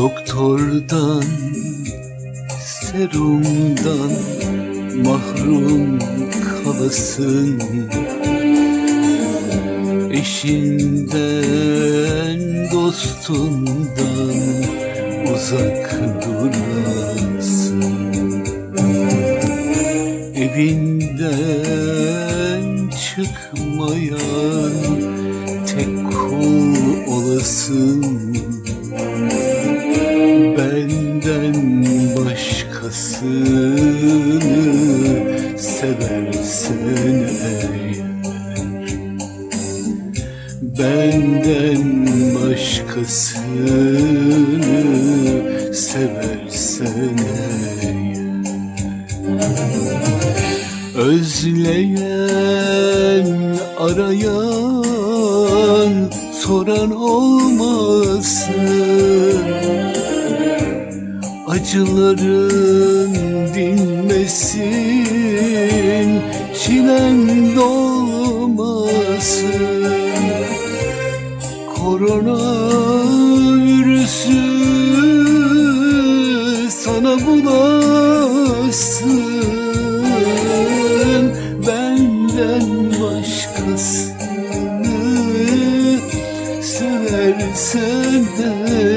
Doktordan, serumdan mahrum kalasın. Eşinden, dostundan uzak durasın. Evinden çıkmayan tek kul olasın seversen Benden başkasını seversen Özleyen, arayan, soran olmasın Acıların dinmesin, çilen dolmasın. Koronavirüsü sana bulaşsın Benden başkasını seversen eğer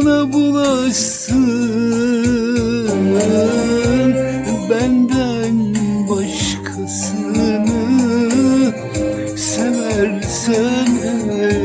bana bulaşsın. Benden başkasını seversen eğer